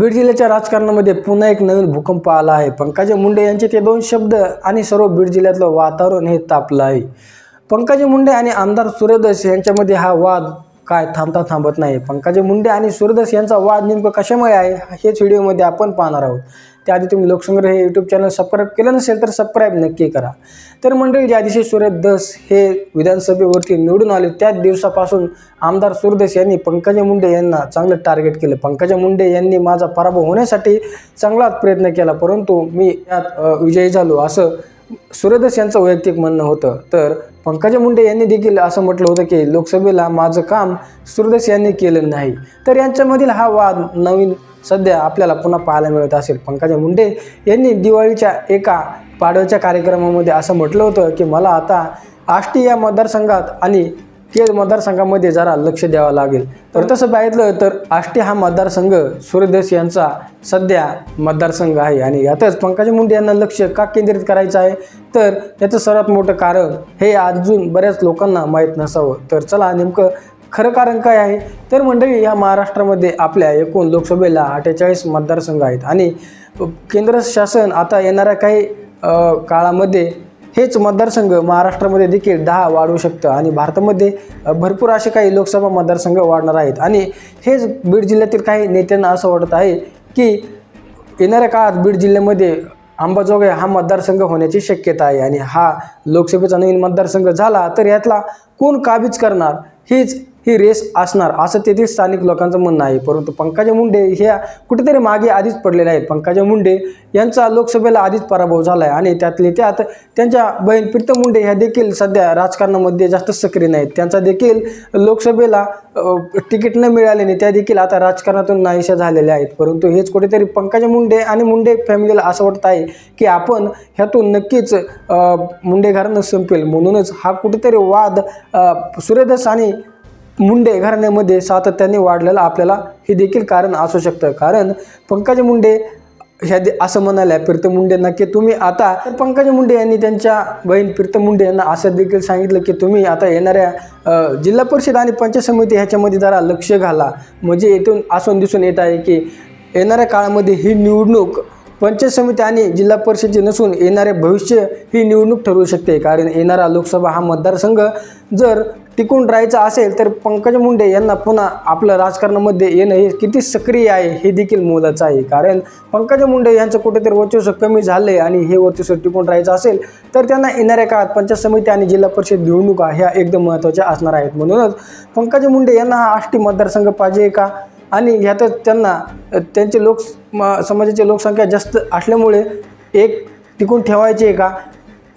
बीड जिल्ह्याच्या राजकारणामध्ये पुन्हा एक नवीन भूकंप आला आहे. पंकजा मुंडे यांचे ते दोन शब्द आणि सर्व बीड जिल्ह्यातलं वातावरण हे तापलं आहे. पंकजा मुंडे आणि आमदार सूर्यदास यांच्यामध्ये हा वाद काय थांबता थांबत नाही. पंकजा मुंडे आणि सूर्यदास यांचा वाद नेमकं कशामुळे आहे हेच व्हिडिओमध्ये आपण पाहणार आहोत. त्याआधी तुम्ही लोकसंग्रह हे यूट्यूब चॅनल सबस्क्राईब केलं नसेल तर सबस्क्राईब नक्की करा. तर मंडळी ज्या दिवशी सूर्यदास हे विधानसभेवरती निवडून आले त्याच दिवसापासून आमदार सूर्यदास यांनी पंकजा मुंडे यांना चांगलं टार्गेट केलं. पंकजा मुंडे यांनी माझा पराभव होण्यासाठी चांगलाच प्रयत्न केला परंतु मी यात विजयी झालो. असं सूर्यदास यांचं वैयक्तिक म्हणणं होतं. तर पंकजा मुंडे यांनी देखील असं म्हटलं होतं की लोकसभेला माझं काम सूर्यदास यांनी केलं नाही. तर यांच्यामधील हा वाद नवीन सध्या आपल्याला पुन्हा पाहायला मिळत असेल. पंकजा मुंडे यांनी दिवाळीच्या एका पाडव्याच्या कार्यक्रमामध्ये असं म्हटलं होतं की मला आता आष्टी या मतदारसंघात आणि ते मतदारसंघामध्ये जरा लक्ष द्यावं लागेल. तर तसं पाहिलं तर आष्टी हा मतदारसंघ सूर्यदेश यांचा सध्या मतदारसंघ आहे. आणि यातच पंकजा मुंडे यांना लक्ष का केंद्रित करायचं आहे? तर याचं सर्वात मोठं कारण हे अजून बऱ्याच लोकांना माहीत नसावं. तर चला नेमकं खरं कारण काय आहे? तर मंडळी या महाराष्ट्रामध्ये आपल्या एकूण लोकसभेला अठ्ठेचाळीस मतदारसंघ आहेत. आणि केंद्र शासन आता येणाऱ्या काही काळामध्ये हेच मतदारसंघ महाराष्ट्रामध्ये देखील दहा वाढवू शकतं आणि भारतामध्ये भरपूर असे काही लोकसभा मतदारसंघ वाढणार आहेत. आणि हेच बीड जिल्ह्यातील काही नेत्यांना असं वाटत आहे की येणाऱ्या काळात बीड जिल्ह्यामध्ये अंबाजोगाई हा मतदारसंघ होण्याची शक्यता आहे. आणि हा लोकसभेचा नवीन मतदारसंघ झाला तर यातला कोण काबीज करणार हीच ही रेस असणार असं तेथील स्थानिक लोकांचं म्हणणं आहे. परंतु पंकजा मुंडे ह्या कुठेतरी मागे आधीच पडलेल्या आहेत. पंकजा मुंडे यांचा लोकसभेला आधीच पराभव झाला आहे आणि त्यातले त्यात त्यांच्या बहीण प्रीतम मुंडे ह्या देखील सध्या राजकारणामध्ये जास्त सक्रिय नाहीत. त्यांचा देखील लोकसभेला तिकीट न मिळाल्याने त्या देखील आता राजकारणातून नाहीशा झालेल्या आहेत. परंतु हेच कुठेतरी पंकजा मुंडे आणि मुंडे फॅमिलीला असं वाटत आहे की आपण ह्यातून नक्कीच अ, मुंडे संपेल. म्हणूनच हा कुठेतरी वाद सूर्यदस आणि मुंडे घराण्यामध्ये सातत्याने वाढलेलं आपल्याला हे देखील कारण असू शकतं. कारण पंकजा मुंडे ह्या दे असं म्हणाल्या प्रीतम मुंडेंना की तुम्ही आता तर पंकजा मुंडे यांनी त्यांच्या बहीण प्रीतम मुंडे यांना असं देखील सांगितलं की तुम्ही आता येणाऱ्या जिल्हा परिषद आणि पंचायत समिती ह्याच्यामध्ये जरा लक्ष घाला. म्हणजे येथून असून दिसून येत आहे की येणाऱ्या काळामध्ये ही निवडणूक पंचायत समिती आणि जिल्हा परिषदची नसून येणारे भविष्य ही निवडणूक ठरवू शकते. कारण येणारा लोकसभा हा मतदारसंघ जर टिकून राहायचं असेल तर पंकज मुंडे यांना पुन्हा आपलं राजकारणामध्ये येणं हे किती सक्रिय आहे हे देखील मोलाचं आहे. कारण पंकज मुंडे यांचं कुठेतरी वर्चस्व कमी झालं आहे आणि हे वर्चस्व टिकून राहायचं असेल तर त्यांना येणाऱ्या काळात पंचायत समिती आणि जिल्हा परिषद निवडणुका ह्या एकदम महत्त्वाच्या असणार आहेत. म्हणूनच पंकज मुंडे यांना हा आष्टी मतदारसंघ पाहिजे का? आणि ह्यातच त्यांना त्यांचे लोक म- समाजाची लोकसंख्या जास्त असल्यामुळे एक टिकून ठेवायचे आहे का?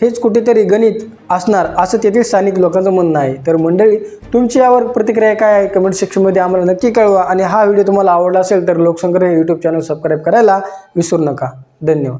हेच कुठेतरी गणित असणार असं तेथील स्थानिक लोकांचं म्हणणं आहे. तर मंडळी तुमची यावर प्रतिक्रिया काय आहे? कमेंट सेक्शनमध्ये आम्हाला नक्की कळवा आणि हा व्हिडिओ तुम्हाला आवडला असेल तर लोकसंग्रह यूट्यूब चॅनल सबस्क्राईब करायला विसरू नका. धन्यवाद.